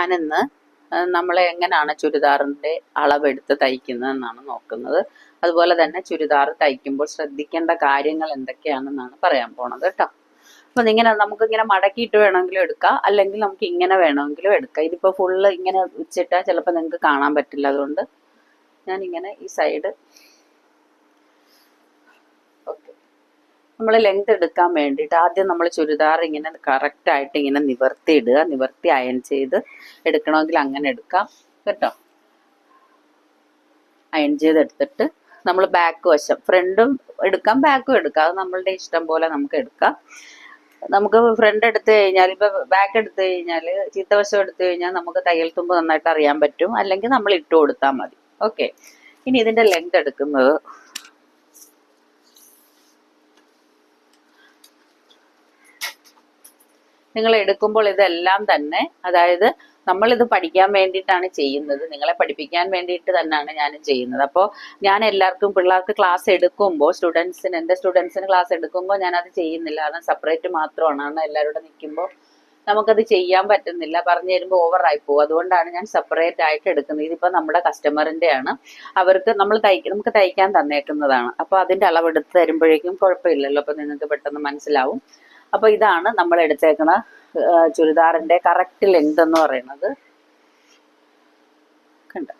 ഞാനിന്ന് നമ്മൾ എങ്ങനെയാണ് ചുരിദാറിന്റെ അളവെടുത്ത് തയ്ക്കുന്നതെന്നാണ് നോക്കുന്നത്. അതുപോലെ തന്നെ ചുരിദാർ തയ്ക്കുമ്പോൾ ശ്രദ്ധിക്കേണ്ട കാര്യങ്ങൾ എന്തൊക്കെയാണെന്നാണ് പറയാൻ പോണത് കേട്ടോ. അപ്പം ഇങ്ങനെ നമുക്ക് ഇങ്ങനെ മടക്കിയിട്ട് വേണമെങ്കിലും എടുക്കാം. അല്ലെങ്കിൽ നമുക്ക് ഇങ്ങനെ വേണമെങ്കിലും എടുക്കാം. ഇതിപ്പോ ഫുള്ള് ഇങ്ങനെ വെച്ചിട്ടാൽ ചിലപ്പോൾ നിങ്ങൾക്ക് കാണാൻ പറ്റില്ല അതുകൊണ്ട് ഞാൻ ഇങ്ങനെ ഈ സൈഡ് ഓക്കെ നമ്മൾ ലെങ്ത് എടുക്കാൻ വേണ്ടിയിട്ട് ആദ്യം നമ്മൾ ചുരിദാർ ഇങ്ങനെ കറക്റ്റായിട്ട് ഇങ്ങനെ നിവർത്തി ഇടുക. നിവർത്തി അയൺ ചെയ്ത് എടുക്കണമെങ്കിൽ അങ്ങനെ എടുക്കാം. കേട്ടോ? അയൺ ചെയ്തെടുത്തിട്ട് നമ്മൾ ബാക്ക് വശം ഫ്രണ്ടും എടുക്കാം ബാക്കും എടുക്കാം. അത് നമ്മളുടെ ഇഷ്ടം പോലെ നമുക്ക് എടുക്കാം. നമുക്ക് ഫ്രണ്ട് എടുത്തു കഴിഞ്ഞാൽ ഇപ്പൊ ബാക്ക് എടുത്തു കഴിഞ്ഞാൽ ചീത്തവശം എടുത്തു കഴിഞ്ഞാൽ നമുക്ക് തയ്യൽ തുമ്പ് നന്നായിട്ട് അറിയാൻ പറ്റും. അല്ലെങ്കിൽ നമ്മൾ ഇട്ട് കൊടുത്താൽ മതി. ഓക്കെ ഇനി ഇതിന്റെ ലെങ്ത് എടുക്കുന്നത് നിങ്ങൾ എടുക്കുമ്പോൾ ഇതെല്ലാം തന്നെ അതായത് നമ്മളിത് പഠിക്കാൻ വേണ്ടിയിട്ടാണ് ചെയ്യുന്നത്. നിങ്ങളെ പഠിപ്പിക്കാൻ വേണ്ടിയിട്ട് തന്നെയാണ് ഞാനും ചെയ്യുന്നത്. അപ്പോൾ ഞാൻ എല്ലാവർക്കും പിള്ളേർക്ക് ക്ലാസ് എടുക്കുമ്പോൾ സ്റ്റുഡൻസിന് എന്റെ സ്റ്റുഡൻസിന് ക്ലാസ് എടുക്കുമ്പോൾ ഞാനത് ചെയ്യുന്നില്ല. കാരണം സെപ്പറേറ്റ് മാത്രമാണ്. കാരണം എല്ലാവരോടും നിൽക്കുമ്പോൾ നമുക്കത് ചെയ്യാൻ പറ്റുന്നില്ല. പറഞ്ഞു തരുമ്പോൾ ഓവറായി പോകും. അതുകൊണ്ടാണ് ഞാൻ സെപ്പറേറ്റ് ആയിട്ട് എടുക്കുന്നത്. ഇതിപ്പോൾ നമ്മുടെ കസ്റ്റമറിന്റെയാണ് അവർക്ക് നമ്മൾ തയ്ക്ക നമുക്ക് തയ്ക്കാൻ തന്നേക്കുന്നതാണ്. അപ്പോൾ അതിന്റെ അളവെടുത്ത് തരുമ്പോഴേക്കും കുഴപ്പമില്ലല്ലോ. അപ്പോൾ നിങ്ങൾക്ക് പെട്ടെന്ന് മനസ്സിലാവും. അപ്പോൾ ഇതാണ് നമ്മൾ എടുത്തേക്കണ ചുരിദാറിന്റെ കറക്റ്റ് ലെങ്ത് എന്ന് പറയുന്നത്. കണ്ട?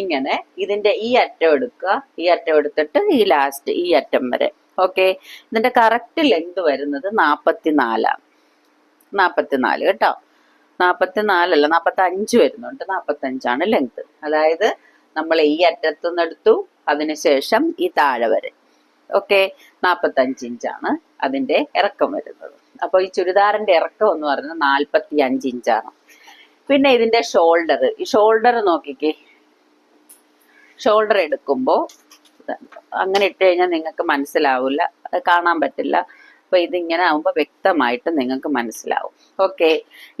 ഇങ്ങനെ ഇതിന്റെ ഈ അറ്റം എടുക്കുക. ഈ അറ്റം എടുത്തിട്ട് ഈ ലാസ്റ്റ് ഈ അറ്റം വരെ. ഓക്കെ ഇതിന്റെ കറക്റ്റ് ലെങ്ത് വരുന്നത് നാൽപ്പത്തി നാലാണ് നാൽപ്പത്തിനാല് കേട്ടോ? നാപ്പത്തിനാലല്ല നാൽപ്പത്തി അഞ്ച് വരുന്നുണ്ട്. നാൽപ്പത്തഞ്ചാണ് ലെങ്ത് അതായത് നമ്മൾ ഈ അറ്റത്തുനിന്ന് എടുത്തു. അതിനുശേഷം ഈ താഴെ വരെ. ഓക്കെ നാൽപ്പത്തഞ്ച് ഇഞ്ചാണ് അതിന്റെ ഇറക്കം വരുന്നത്. അപ്പോൾ ഈ ചുരിദാറിന്റെ ഇറക്കം എന്ന് പറയുന്നത് നാൽപ്പത്തി അഞ്ച് ഇഞ്ചാണ്. പിന്നെ ഇതിന്റെ ഷോൾഡർ ഈ ഷോൾഡർ നോക്കിക്കേ. ഷോൾഡർ എടുക്കുമ്പോൾ അങ്ങനെ ഇട്ട് കഴിഞ്ഞാൽ നിങ്ങൾക്ക് മനസ്സിലാവില്ല കാണാൻ പറ്റില്ല. അപ്പൊ ഇതിങ്ങനെ ആവുമ്പോൾ വ്യക്തമായിട്ട് നിങ്ങൾക്ക് മനസ്സിലാവും. ഓക്കെ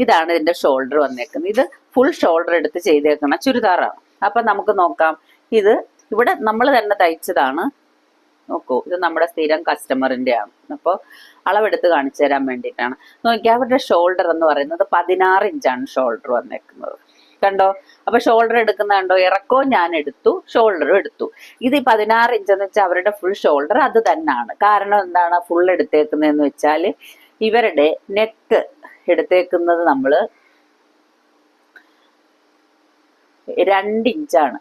ഇതാണ് ഇതിന്റെ ഷോൾഡർ വന്നേക്കുന്നത്. ഇത് ഫുൾ ഷോൾഡർ എടുത്ത് ചെയ്തേക്കുന്ന ചുരിദാറാണ്. അപ്പൊ നമുക്ക് നോക്കാം. ഇത് ഇവിടെ നമ്മൾ തന്നെ തയ്ച്ചതാണ് നോക്കൂ ഇത് നമ്മുടെ സ്ഥിരം കസ്റ്റമറിന്റെ ആണ് അപ്പോൾ അളവെടുത്ത് കാണിച്ചു തരാൻ വേണ്ടിയിട്ടാണ്. നോക്കി അവരുടെ ഷോൾഡർ എന്ന് പറയുന്നത് പതിനാറ് ഇഞ്ചാണ് ഷോൾഡർ വന്നേക്കുന്നത്. കണ്ടോ? അപ്പൊ ഷോൾഡർ എടുക്കുന്ന കണ്ടോ? ഇറക്കോ ഞാൻ എടുത്തു ഷോൾഡറും എടുത്തു. ഇത് ഈ പതിനാറ് ഇഞ്ച് എന്ന് വെച്ചാൽ അവരുടെ ഫുൾ ഷോൾഡർ അത് തന്നെയാണ് കാരണം എന്താണ്? ഫുൾ എടുത്തേക്കുന്നതെന്ന് വെച്ചാൽ ഇവരുടെ നെക്ക് എടുത്തേക്കുന്നത് നമ്മൾ രണ്ട് ഇഞ്ചാണ്.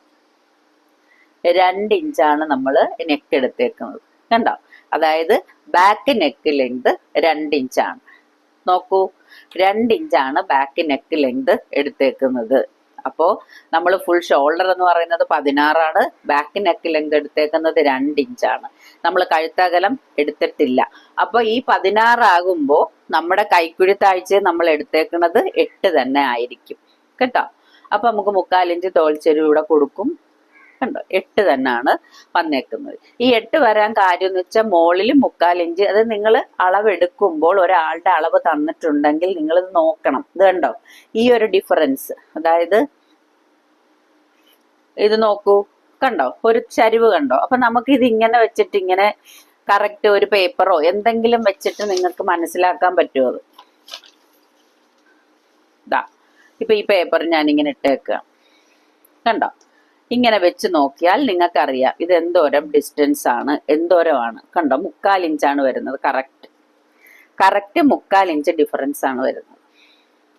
രണ്ട് ഇഞ്ചാണ് നമ്മൾ നെക്ക് എടുത്തേക്കുന്നത്. കണ്ടോ? അതായത് ബാക്ക് നെക്ക് ലെങ്ത് രണ്ട് ഇഞ്ചാണ്. നോക്കൂ രണ്ട് ഇഞ്ചാണ് ബാക്ക് നെക്ക് ലെങ്ത് എടുത്തേക്കുന്നത്. അപ്പോൾ നമ്മൾ ഫുൾ ഷോൾഡർ എന്ന് പറയുന്നത് പതിനാറാണ് ബാക്ക് നെക്ക് ലെങ്ത് എടുത്തേക്കുന്നത് രണ്ട് ഇഞ്ചാണ്. നമ്മൾ കഴുത്തകലം എടുത്തിട്ടില്ല. അപ്പോൾ ഈ പതിനാറാകുമ്പോൾ നമ്മുടെ കൈക്കുഴി താഴ്ച നമ്മൾ എടുത്തേക്കുന്നത് എട്ട് തന്നെ ആയിരിക്കും. കേട്ടോ? അപ്പൊ നമുക്ക് മുക്കാലിഞ്ച് തോൾച്ചെരു ഇവിടെ കൊടുക്കും. കണ്ടോ? എട്ട് തന്നെയാണ് വന്നേക്കുന്നത്. ഈ എട്ട് വരാൻ കാര്യം എന്ന് വെച്ചാൽ മുകളിൽ മുക്കാലിഞ്ച് അത് നിങ്ങൾ അളവെടുക്കുമ്പോൾ ഒരാളുടെ അളവ് തന്നിട്ടുണ്ടെങ്കിൽ നിങ്ങൾ ഇത് നോക്കണം. ഇത് കണ്ടോ? ഈ ഒരു ഡിഫറൻസ് അതായത് ഇത് നോക്കൂ. കണ്ടോ? ഒരു ചരിവ് കണ്ടോ? അപ്പൊ നമുക്ക് ഇത് ഇങ്ങനെ വെച്ചിട്ട് ഇങ്ങനെ കറക്റ്റ് ഒരു പേപ്പറോ എന്തെങ്കിലും വെച്ചിട്ട് നിങ്ങൾക്ക് മനസ്സിലാക്കാൻ പറ്റുമോ അത്? ഇതാ ഇപ്പൊ ഈ പേപ്പർ ഞാൻ ഇങ്ങനെ ഇട്ടേക്കുക കണ്ടോ? ഇങ്ങനെ വെച്ച് നോക്കിയാൽ നിങ്ങൾക്കറിയാം ഇത് എന്തോരം ഡിസ്റ്റൻസ് ആണ്. എന്തോരമാണ് കണ്ടോ? മുക്കാൽ ഇഞ്ചാണ് വരുന്നത് കറക്റ്റ് കറക്റ്റ് മുക്കാൽ ഇഞ്ച് ഡിഫറൻസ് ആണ് വരുന്നത്.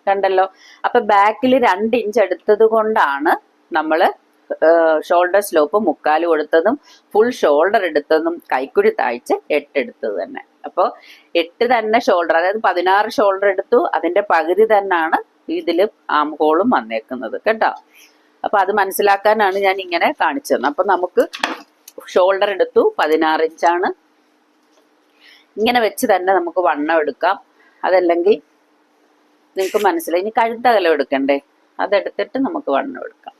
കണ്ടല്ലോ? അപ്പൊ ബാക്കിൽ രണ്ട് ഇഞ്ച് എടുത്തത് കൊണ്ടാണ് നമ്മൾ ഷോൾഡർ സ്ലോപ്പ് മുക്കാൽ കൊടുത്തതും ഫുൾ ഷോൾഡർ എടുത്തതും കൈക്കുഴി താഴ്ച എട്ട് എടുത്തത് തന്നെ. അപ്പോൾ എട്ട് തന്നെ ഷോൾഡർ അതായത് പതിനാറ് ഷോൾഡർ എടുത്തു അതിന്റെ പകുതി തന്നെയാണ് ഇതിൽ ആം ഹോളും വന്നേക്കുന്നത്. കേട്ടോ? അപ്പൊ അത് മനസ്സിലാക്കാനാണ് ഞാൻ ഇങ്ങനെ കാണിച്ചത് അപ്പൊ നമുക്ക് ഷോൾഡർ എടുത്തു പതിനാറ് ഇഞ്ചാണ് ഇങ്ങനെ വെച്ച് തന്നെ നമുക്ക് വണ്ണം എടുക്കാം. അതല്ലെങ്കിൽ നിങ്ങൾക്ക് മനസ്സിലായി. ഇനി കഴുത്തകലം എടുക്കണ്ടേ? അതെടുത്തിട്ട് നമുക്ക് വണ്ണം എടുക്കാം.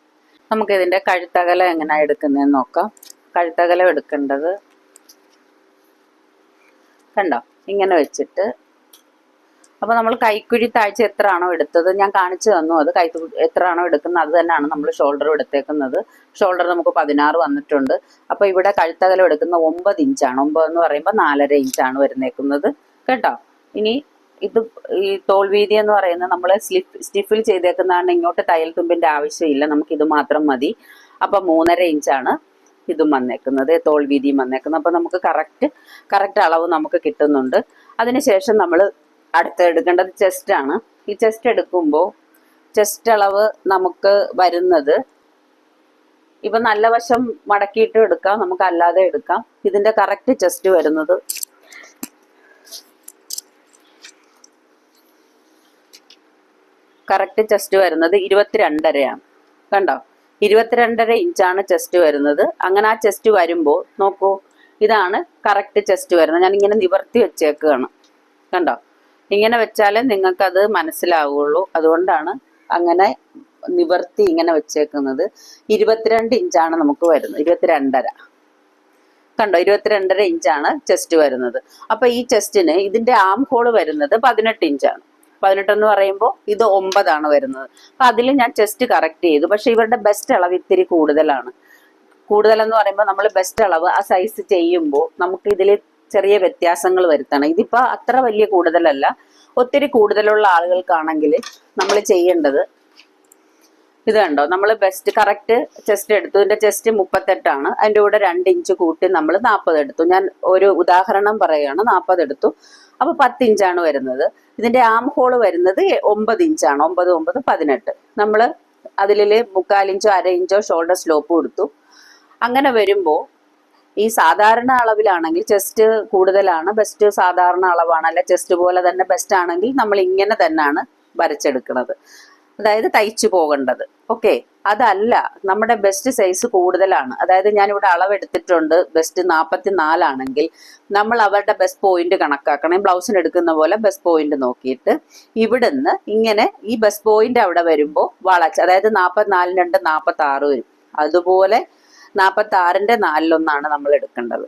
നമുക്ക് ഇതിന്റെ കഴുത്തകലം എങ്ങനെയാണ് എടുക്കുന്നതെന്ന് നോക്കാം. കഴുത്തകലം എടുക്കേണ്ടത് കണ്ടോ? ഇങ്ങനെ വെച്ചിട്ട് അപ്പൊ നമ്മൾ കൈക്കുഴി താഴ്ച എത്ര ആണോ എടുത്തത് ഞാൻ കാണിച്ചു തന്നു. അത് കൈ എത്ര ആണോ എടുക്കുന്നത് അത് തന്നെയാണ് നമ്മൾ ഷോൾഡർ എടുത്തേക്കുന്നത്. ഷോൾഡർ നമുക്ക് പതിനാറ് വന്നിട്ടുണ്ട്. അപ്പൊ ഇവിടെ കഴുത്തകലം എടുക്കുന്ന ഒമ്പത് ഇഞ്ചാണ് ഒമ്പത് എന്ന് പറയുമ്പോൾ നാലര ഇഞ്ചാണ് വരുന്നേക്കുന്നത്. കേട്ടോ? ഇനി ഇത് ഈ തോൾ വീതി എന്ന് പറയുന്നത് നമ്മൾ സ്ലിഫ് സ്റ്റിഫിൽ ചെയ്തേക്കുന്നതാണ്. ഇങ്ങോട്ട് തയ്യൽ തുമ്പിന്റെ ആവശ്യമില്ല. നമുക്ക് ഇത് മാത്രം മതി. അപ്പൊ മൂന്നര ഇഞ്ചാണ് ഇതും വന്നേക്കുന്നത്. തോൾ വീതിയും വന്നേക്കുന്നത്. അപ്പൊ നമുക്ക് കറക്റ്റ് കറക്റ്റ് അളവ് നമുക്ക് കിട്ടുന്നുണ്ട്. അതിനുശേഷം നമ്മൾ അടുത്ത് എടുക്കേണ്ടത് ചെസ്റ്റ് ആണ്. ഈ ചെസ്റ്റ് എടുക്കുമ്പോൾ ചെസ്റ്റ് അളവ് നമുക്ക് വരുന്നത് ഇപ്പം നല്ല വശം മടക്കിയിട്ട് എടുക്കാം നമുക്ക് അല്ലാതെ എടുക്കാം. ഇതിന്റെ കറക്റ്റ് ചെസ്റ്റ് വരുന്നത് കറക്റ്റ് ചെസ്റ്റ് വരുന്നത് ഇരുപത്തിരണ്ടരയാണ്. കണ്ടോ? ഇരുപത്തിരണ്ടര ഇഞ്ചാണ് ചെസ്റ്റ് വരുന്നത്. അങ്ങനെ ആ ചെസ്റ്റ് വരുമ്പോൾ നോക്കൂ ഇതാണ് കറക്റ്റ് ചെസ്റ്റ് വരുന്നത്. ഞാനിങ്ങനെ നിവർത്തി വെച്ചേക്കുകയാണ് കണ്ടോ? ഇങ്ങനെ വെച്ചാലേ നിങ്ങൾക്കത് മനസ്സിലാവുള്ളൂ. അതുകൊണ്ടാണ് അങ്ങനെ നിവർത്തി ഇങ്ങനെ വെച്ചേക്കുന്നത്. ഇരുപത്തിരണ്ട് ഇഞ്ചാണ് നമുക്ക് വരുന്നത്. ഇരുപത്തിരണ്ടര. കണ്ടോ? ഇരുപത്തിരണ്ടര ഇഞ്ചാണ് ചെസ്റ്റ് വരുന്നത്. അപ്പൊ ഈ ചെസ്റ്റിന് ഇതിന്റെ ആം ഹോൾ വരുന്നത് പതിനെട്ട് ഇഞ്ചാണ്. പതിനെട്ട് എന്ന് പറയുമ്പോൾ ഇത് ഒമ്പതാണ് വരുന്നത്. അപ്പൊ അതിൽ ഞാൻ ചെസ്റ്റ് കറക്റ്റ് ചെയ്തു. പക്ഷെ ഇവരുടെ ബെസ്റ്റ് അളവ് ഇത്തിരി കൂടുതലാണ്. കൂടുതലെന്ന് പറയുമ്പോൾ നമ്മൾ ബെസ്റ്റ് അളവ് ആ സൈസ് ചെയ്യുമ്പോൾ നമുക്ക് ഇതിൽ ചെറിയ വ്യത്യാസങ്ങൾ വരുത്തണം. ഇതിപ്പോ അത്ര വലിയ കൂടുതലല്ല. ഒത്തിരി കൂടുതലുള്ള ആളുകൾക്കാണെങ്കിൽ നമ്മൾ ചെയ്യേണ്ടത് ഇത് കണ്ടോ? നമ്മൾ ബെസ്റ്റ് കറക്റ്റ് ചെസ്റ്റ് എടുത്തു. ഇതിന്റെ ചെസ്റ്റ് മുപ്പത്തെട്ടാണ് അതിന്റെ കൂടെ രണ്ട് ഇഞ്ച് കൂട്ടി നമ്മൾ നാൽപ്പത് എടുത്തു. ഞാൻ ഒരു ഉദാഹരണം പറയുകയാണ്. നാൽപ്പത് എടുത്തു. അപ്പൊ പത്ത് ഇഞ്ചാണ് വരുന്നത്. ഇതിന്റെ ആം ഹോൾ വരുന്നത് ഒമ്പത് ഇഞ്ചാണ് ഒമ്പത് ഒമ്പത് പതിനെട്ട്. നമ്മൾ അതിലെ മുക്കാലിഞ്ചോ അര ഇഞ്ചോ ഷോൾഡർ സ്ലോപ്പ് കൊടുത്തു അങ്ങനെ വരുമ്പോൾ ഈ സാധാരണ അളവിലാണെങ്കിൽ ചെസ്റ്റ് കൂടുതലാണ് ബെസ്റ്റ് സാധാരണ അളവാണ് അല്ല ചെസ്റ്റ് പോലെ തന്നെ ബെസ്റ്റ് ആണെങ്കിൽ നമ്മൾ ഇങ്ങനെ തന്നെയാണ് വരച്ചെടുക്കുന്നത്. അതായത് തയ്ച്ചു പോകേണ്ടത്. ഓക്കെ അതല്ല നമ്മുടെ ബെസ്റ്റ് സൈസ് കൂടുതലാണ്. അതായത് ഞാൻ ഇവിടെ അളവെടുത്തിട്ടുണ്ട് ബെസ്റ്റ് നാൽപ്പത്തി നാലാണെങ്കിൽ നമ്മൾ അവരുടെ ബെസ്റ്റ് പോയിന്റ് കണക്കാക്കണം. ബ്ലൗസിന് എടുക്കുന്ന പോലെ ബെസ്റ്റ് പോയിന്റ് നോക്കിയിട്ട് ഇവിടുന്ന് ഇങ്ങനെ ഈ ബെസ്റ്റ് പോയിന്റ് അവിടെ വരുമ്പോൾ വളച്ച് അതായത് നാൽപ്പത്തിനാലിന് രണ്ട് നാൽപ്പത്തി ആറ് വരും. അതുപോലെ നാൽപ്പത്തി ആറിന്റെ നാലിലൊന്നാണ് നമ്മൾ എടുക്കേണ്ടത്.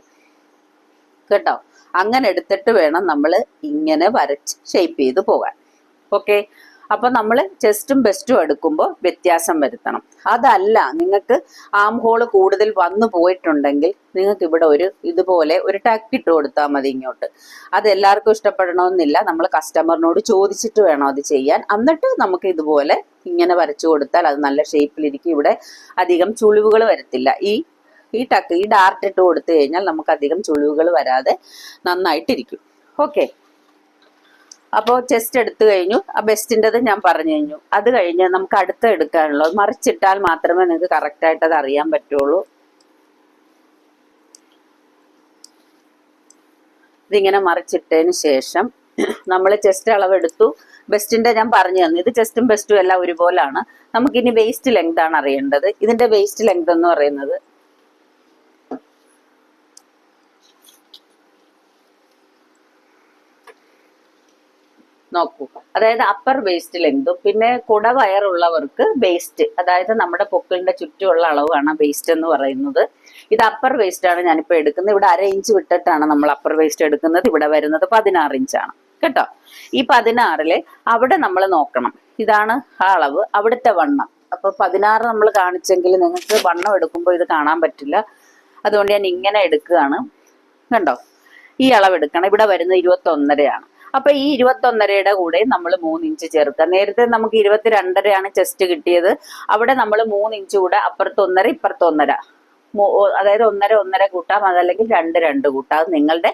കേട്ടോ? അങ്ങനെ എടുത്തിട്ട് വേണം നമ്മൾ ഇങ്ങനെ വരച്ച് ഷേപ്പ് ചെയ്ത് പോകാൻ. ഓക്കെ അപ്പൊ നമ്മൾ ചെസ്റ്റും ബെസ്റ്റും എടുക്കുമ്പോൾ വ്യത്യാസം വരുത്തണം. അതല്ല നിങ്ങൾക്ക് ആം ഹോൾ കൂടുതൽ വന്നു പോയിട്ടുണ്ടെങ്കിൽ നിങ്ങൾക്ക് ഇവിടെ ഒരു ഇതുപോലെ ഒരു ടാക്ക് ഇട്ട് കൊടുത്താൽ മതി ഇങ്ങോട്ട്. അത് എല്ലാവർക്കും ഇഷ്ടപ്പെടണമെന്നില്ല. നമ്മൾ കസ്റ്റമറിനോട് ചോദിച്ചിട്ട് വേണം അത് ചെയ്യാൻ. എന്നിട്ട് നമുക്ക് ഇതുപോലെ ഇങ്ങനെ വരച്ചു കൊടുത്താൽ അത് നല്ല ഷേപ്പിലിരിക്കും ഇവിടെ അധികം ചുളിവുകൾ വരത്തില്ല. ഈ ഈ ടക്ക് ഈ ഡാർട്ട് ഇട്ട് കൊടുത്തു കഴിഞ്ഞാൽ നമുക്ക് അധികം ചുളിവുകൾ വരാതെ നന്നായിട്ടിരിക്കും. ഓക്കെ അപ്പോൾ ചെസ്റ്റ് എടുത്തു കഴിഞ്ഞു. ആ ബെസ്റ്റിന്റെത് ഞാൻ പറഞ്ഞു കഴിഞ്ഞു. അത് കഴിഞ്ഞ് നമുക്ക് അടുത്ത എടുക്കാനുള്ളൂ മറിച്ചിട്ടാൽ മാത്രമേ നിങ്ങൾക്ക് കറക്റ്റായിട്ട് അത് അറിയാൻ പറ്റുള്ളൂ. ഇതിങ്ങനെ മറിച്ചിട്ടതിന് ശേഷം നമ്മൾ ചെസ്റ്റ് അളവെടുത്തു. ബെസ്റ്റിന്റെ ഞാൻ പറഞ്ഞു തന്നു. ഇത് ചെസ്റ്റും ബെസ്റ്റും എല്ലാം ഒരുപോലാണ്. നമുക്കിനി വേസ്റ്റ് ലെങ്ത് ആണ് അറിയേണ്ടത്. ഇതിന്റെ വേസ്റ്റ് ലെങ്ത് എന്ന് പറയുന്നത് നോക്കൂ. അതായത് അപ്പർ വേസ്റ്റ് ലെങ്തും പിന്നെ കുട വയറുള്ളവർക്ക് വേസ്റ്റ് അതായത് നമ്മുടെ പൊക്കിളിന്റെ ചുറ്റുമുള്ള അളവാണ് വേസ്റ്റ് എന്ന് പറയുന്നത്. ഇത് അപ്പർ വേസ്റ്റ് ആണ് ഞാനിപ്പോ എടുക്കുന്നത്. ഇവിടെ അര ഇഞ്ച് വിട്ടിട്ടാണ് നമ്മൾ അപ്പർ വേസ്റ്റ് എടുക്കുന്നത്. ഇവിടെ വരുന്നത് പതിനാറ് ഇഞ്ചാണ് കേട്ടോ? ഈ പതിനാറിൽ അവിടെ നമ്മൾ നോക്കണം. ഇതാണ് ആ അളവ്. അവിടുത്തെ വണ്ണം. അപ്പൊ പതിനാറ് നമ്മൾ കാണിച്ചെങ്കിൽ നിങ്ങൾക്ക് വണ്ണം എടുക്കുമ്പോൾ ഇത് കാണാൻ പറ്റില്ല. അതുകൊണ്ട് ഞാൻ ഇങ്ങനെ എടുക്കുകയാണ്. കണ്ടോ? ഈ അളവ് എടുക്കണം. ഇവിടെ വരുന്നത് ഇരുപത്തി ഒന്നരയാണ് അപ്പൊ ഈ ഇരുപത്തി ഒന്നരയുടെ കൂടെ നമ്മൾ മൂന്ന് ഇഞ്ച് ചേർക്കുക. നേരത്തെ നമുക്ക് ഇരുപത്തിരണ്ടരയാണ് ചെസ്റ്റ് കിട്ടിയത്. അവിടെ നമ്മൾ മൂന്ന് ഇഞ്ച് കൂടെ അപ്പുറത്ത് ഒന്നര ഇപ്പുറത്ത് ഒന്നര അതായത് ഒന്നര ഒന്നര കൂട്ടാം അതല്ലെങ്കിൽ രണ്ട് രണ്ട് കൂട്ടാം. നിങ്ങളുടെ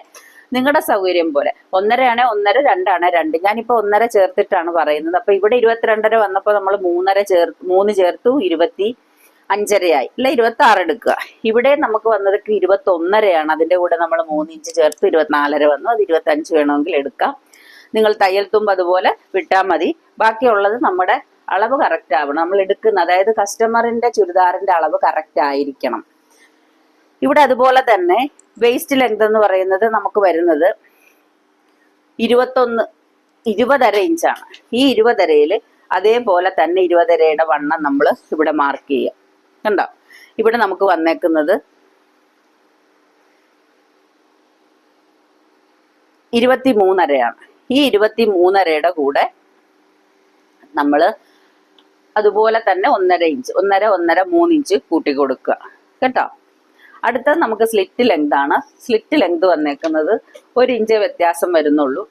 നിങ്ങളുടെ സൗകര്യം പോലെ. ഒന്നരയാണെ ഒന്നര രണ്ടാണെ രണ്ട്. ഞാനിപ്പോ ഒന്നര ചേർത്തിട്ടാണ് പറയുന്നത്. അപ്പൊ ഇവിടെ ഇരുപത്തിരണ്ടര വന്നപ്പോൾ നമ്മൾ മൂന്നര ചേർ മൂന്ന് ചേർത്തു ഇരുപത്തി അഞ്ചരയായി. അല്ല ഇരുപത്തി ആറ് എടുക്കുക. ഇവിടെ നമുക്ക് വന്നത് ഇരുപത്തി ഒന്നരയാണ് അതിന്റെ കൂടെ നമ്മൾ മൂന്ന് ഇഞ്ച് ചേർത്ത് ഇരുപത്തിനാലര വന്നു. അത് ഇരുപത്തി അഞ്ച് വേണമെങ്കിൽ എടുക്കാം. നിങ്ങൾ തയ്യൽ തുമ്പ് അതുപോലെ വിട്ടാൽ മതി. ബാക്കിയുള്ളത് നമ്മുടെ അളവ് കറക്റ്റ് ആവണം. നമ്മൾ എടുക്കുന്ന അതായത് കസ്റ്റമറിന്റെ ചുരിദാറിന്റെ അളവ് കറക്റ്റ് ആയിരിക്കണം. ഇവിടെ അതുപോലെ തന്നെ വേസ്റ്റ് ലെങ്ത് എന്ന് പറയുന്നത് നമുക്ക് വരുന്നത് ഇരുപത്തൊന്ന് ഇരുപതര ഇഞ്ചാണ്. ഈ ഇരുപതരയിൽ അതേപോലെ തന്നെ ഇരുപതരയുടെ വണ്ണം നമ്മൾ ഇവിടെ മാർക്ക് ചെയ്യുക കണ്ടോ? ഇവിടെ നമുക്ക് വന്നേക്കുന്നത് ഇരുപത്തി മൂന്നരയാണ് ഈ ഇരുപത്തി മൂന്നരയുടെ കൂടെ നമ്മൾ അതുപോലെ തന്നെ ഒന്നര ഇഞ്ച് ഒന്നര ഒന്നര മൂന്ന് ഇഞ്ച് കൂട്ടി കൊടുക്കുക. കേട്ടോ? അടുത്ത നമുക്ക് സ്ലിറ്റ് ലെങ്ത് ആണ്. സ്ലിറ്റ് ലെങ്ത് വന്നേക്കുന്നത് ഒരു ഇഞ്ച് വ്യത്യാസം വരുന്നുള്ളൂ.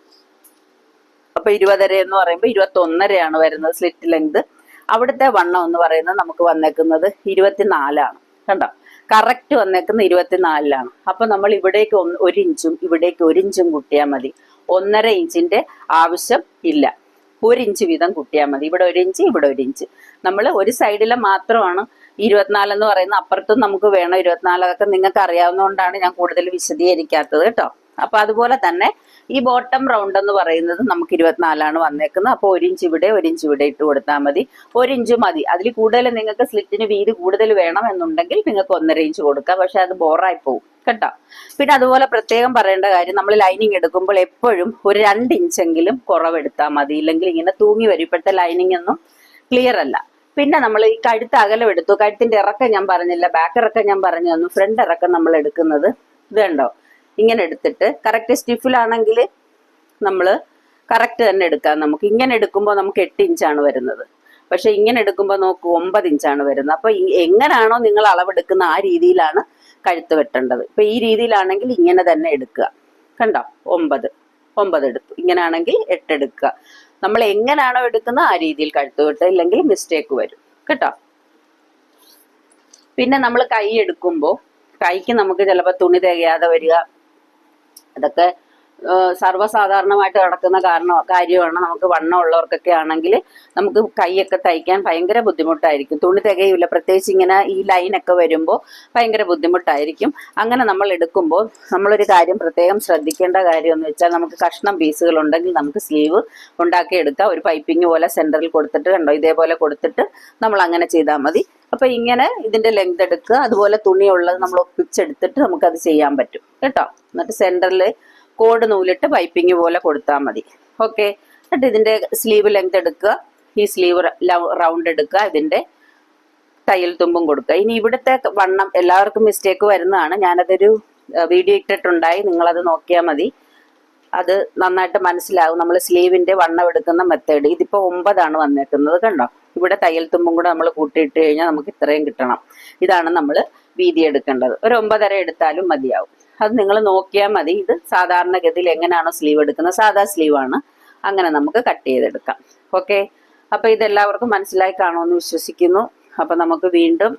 അപ്പൊ ഇരുപതര എന്ന് പറയുമ്പോൾ ഇരുപത്തി ഒന്നരയാണ് വരുന്നത് സ്ലിറ്റ് ലെങ്ത് അവിടുത്തെ വണ്ണം എന്ന് പറയുന്നത് നമുക്ക് വന്നേക്കുന്നത് ഇരുപത്തിനാലാണ്. കണ്ടോ? കറക്റ്റ് വന്നേക്കുന്ന ഇരുപത്തിനാലിലാണ്. അപ്പൊ നമ്മൾ ഇവിടേക്ക് ഒന്ന് ഒരു ഇഞ്ചും ഇവിടേക്ക് ഒരു ഇഞ്ചും കുട്ടിയാൽ മതി. ഒന്നര ഇഞ്ചിന്റെ ആവശ്യം ഇല്ല. ഒരു ഇഞ്ച് വീതം കുട്ടിയാൽ മതി. ഇവിടെ ഒരു ഇഞ്ച് ഇവിടെ ഒരു ഇഞ്ച്. നമ്മൾ ഒരു സൈഡിലെ മാത്രമാണ് ഇരുപത്തിനാല് എന്ന് പറയുന്ന അപ്പുറത്തും നമുക്ക് വേണം ഇരുപത്തിനാലൊക്കെ നിങ്ങൾക്ക് അറിയാവുന്നതുകൊണ്ടാണ് ഞാൻ കൂടുതൽ വിശദീകരിക്കാത്തത് കേട്ടോ. അപ്പൊ അതുപോലെ തന്നെ ഈ ബോട്ടം റൗണ്ട് എന്ന് പറയുന്നത് നമുക്ക് ഇരുപത്തിനാലാണ് വന്നേക്കുന്നത്. അപ്പോൾ ഒരു ഇഞ്ച് ഇവിടെ ഒരു ഇഞ്ച് ഇവിടെ ഇട്ട് കൊടുത്താൽ മതി. ഒരു ഇഞ്ച് മതി. അതിൽ കൂടുതൽ നിങ്ങൾക്ക് സ്ലിറ്റിന് വീതി കൂടുതൽ വേണം എന്നുണ്ടെങ്കിൽ നിങ്ങൾക്ക് ഒന്നര ഇഞ്ച് കൊടുക്കാം. പക്ഷെ അത് ബോറായി പോകും കേട്ടോ? പിന്നെ അതുപോലെ പ്രത്യേകം പറയേണ്ട കാര്യം നമ്മൾ ലൈനിങ് എടുക്കുമ്പോൾ എപ്പോഴും ഒരു രണ്ട് ഇഞ്ചെങ്കിലും കുറവെടുത്താൽ മതി. ഇല്ലെങ്കിൽ ഇങ്ങനെ തൂങ്ങി വരും. ഇപ്പോഴത്തെ ലൈനിങ് ഒന്നും ക്ലിയർ അല്ല. പിന്നെ നമ്മൾ ഈ കഴുത്ത് അകലം എടുത്തു. കഴുത്തിന്റെ ഇറക്കം ഞാൻ പറഞ്ഞില്ല. ബാക്ക് ഇറക്കം ഞാൻ പറഞ്ഞു തന്നു ഫ്രണ്ട് ഇറക്കം നമ്മൾ എടുക്കുന്നത്. ഇത് കണ്ടോ ഇങ്ങനെ എടുത്തിട്ട് കറക്റ്റ് സ്റ്റിഫിലാണെങ്കിൽ നമ്മൾ കറക്റ്റ് തന്നെ എടുക്കാം നമുക്ക്. ഇങ്ങനെ എടുക്കുമ്പോൾ നമുക്ക് എട്ട് ഇഞ്ചാണ് വരുന്നത്. പക്ഷെ ഇങ്ങനെ എടുക്കുമ്പോൾ നോക്കൂ ഒമ്പത് ഇഞ്ചാണ് വരുന്നത്. അപ്പൊ എങ്ങനെയാണോ നിങ്ങൾ അളവെടുക്കുന്ന ആ രീതിയിലാണ് കഴുത്ത് വെട്ടേണ്ടത്. ഇപ്പൊ ഈ രീതിയിലാണെങ്കിൽ ഇങ്ങനെ തന്നെ എടുക്കുക. കണ്ടോ? ഒമ്പത്. ഒമ്പത് എടുത്തു. ഇങ്ങനെയാണെങ്കിൽ എട്ട് എടുക്കുക. നമ്മൾ എങ്ങനെയാണോ എടുക്കുന്ന ആ രീതിയിൽ കഴുത്ത് വെട്ടുക. ഇല്ലെങ്കിൽ മിസ്റ്റേക്ക് വരും. കേട്ടോ? പിന്നെ നമ്മൾ കൈ എടുക്കുമ്പോൾ കൈക്ക് നമുക്ക് ചിലപ്പോൾ തുണി തികയാതെ വരിക അതൊക്കെ സർവസാധാരണമായിട്ട് നടക്കുന്ന കാരണം കാര്യമാണ് നമുക്ക് വണ്ണം ഉള്ളവർക്കൊക്കെ ആണെങ്കിൽ നമുക്ക് കൈയൊക്കെ തയ്ക്കാൻ ഭയങ്കര ബുദ്ധിമുട്ടായിരിക്കും. തുണി തികയില്ല പ്രത്യേകിച്ച് ഇങ്ങനെ ഈ ലൈനൊക്കെ വരുമ്പോൾ ഭയങ്കര ബുദ്ധിമുട്ടായിരിക്കും. അങ്ങനെ നമ്മൾ എടുക്കുമ്പോൾ നമ്മളൊരു കാര്യം പ്രത്യേകം ശ്രദ്ധിക്കേണ്ട കാര്യം എന്ന് വെച്ചാൽ നമുക്ക് കഷ്ണം പീസുകൾ ഉണ്ടെങ്കിൽ നമുക്ക് സ്ലീവ് ഉണ്ടാക്കിയെടുക്കാം. ഒരു പൈപ്പിംഗ് പോലെ സെന്ററിൽ കൊടുത്തിട്ട് കണ്ടോ? ഇതേപോലെ കൊടുത്തിട്ട് നമ്മൾ അങ്ങനെ ചെയ്താൽ മതി. അപ്പൊ ഇങ്ങനെ ഇതിന്റെ ലെങ്ത് എടുക്കുക. അതുപോലെ തുണിയുള്ളത് നമ്മൾ ഒപ്പിച്ചെടുത്തിട്ട് നമുക്കത് ചെയ്യാൻ പറ്റും. കേട്ടോ? എന്നിട്ട് സെന്ററിൽ കോഡ് നൂലിട്ട് പൈപ്പിംഗ് പോലെ കൊടുത്താൽ മതി. ഓക്കെ എന്നിട്ട് ഇതിന്റെ സ്ലീവ് ലെങ്ത് എടുക്കുക. ഈ സ്ലീവ് റൗണ്ട് എടുക്കുക. ഇതിന്റെ തയ്യൽ തുമ്പും കൊടുക്കുക. ഇനി ഇവിടുത്തെ വണ്ണം എല്ലാവർക്കും മിസ്റ്റേക്ക് വരുന്നതാണ്. ഞാനതൊരു വീഡിയോ ഇട്ടിട്ടുണ്ടായി. നിങ്ങളത് നോക്കിയാൽ മതി. അത് നന്നായിട്ട് മനസ്സിലാവും. നമ്മൾ സ്ലീവിന്റെ വണ്ണം എടുക്കുന്ന മെത്തേഡ് ഇതിപ്പോൾ ഒമ്പതാണ് വന്നേക്കുന്നത് കണ്ടോ? ഇവിടെ തയ്യൽ തുമ്പും കൂടെ നമ്മൾ കൂട്ടിയിട്ട് കഴിഞ്ഞാൽ നമുക്ക് ഇത്രയും കിട്ടണം. ഇതാണ് നമ്മൾ വീതി എടുക്കേണ്ടത്. ഒരു ഒമ്പതര എടുത്താലും മതിയാവും. അത് നിങ്ങൾ നോക്കിയാൽ മതി. ഇത് സാധാരണഗതിയിൽ എങ്ങനെയാണോ സ്ലീവ് എടുക്കുന്നത്? സാധാ സ്ലീവ് ആണ്. അങ്ങനെ നമുക്ക് കട്ട് ചെയ്തെടുക്കാം. ഓക്കെ അപ്പോൾ ഇതെല്ലാവർക്കും മനസ്സിലായി കാണുമെന്ന് വിശ്വസിക്കുന്നു. അപ്പോൾ നമുക്ക് വീണ്ടും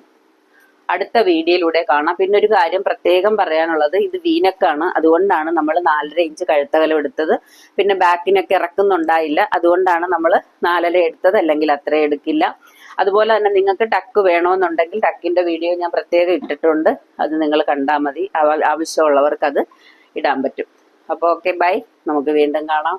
അടുത്ത വീഡിയോയിലൂടെ കാണാം. പിന്നെ ഒരു കാര്യം പ്രത്യേകം പറയാനുള്ളത് ഇത് വീനക്കാണ് അതുകൊണ്ടാണ് നമ്മൾ നാലര ഇഞ്ച് കഴുത്തകലം എടുത്തത്. പിന്നെ ബാക്കിനൊക്കെ ഇറക്കുന്നുണ്ടായില്ല. അതുകൊണ്ടാണ് നമ്മൾ നാലര എടുത്തത് അല്ലെങ്കിൽ അത്ര എടുക്കില്ല. അതുപോലെ തന്നെ നിങ്ങൾക്ക് ടക്ക് വേണമെന്നുണ്ടെങ്കിൽ ടക്കിന്റെ വീഡിയോ ഞാൻ പ്രത്യേകം ഇട്ടിട്ടുണ്ട്. അത് നിങ്ങൾ കണ്ടാൽ മതി. ആവശ്യമുള്ളവർക്ക് അത് ഇടാൻ പറ്റും. അപ്പോൾ ഓക്കെ ബൈ നമുക്ക് വീണ്ടും കാണാം.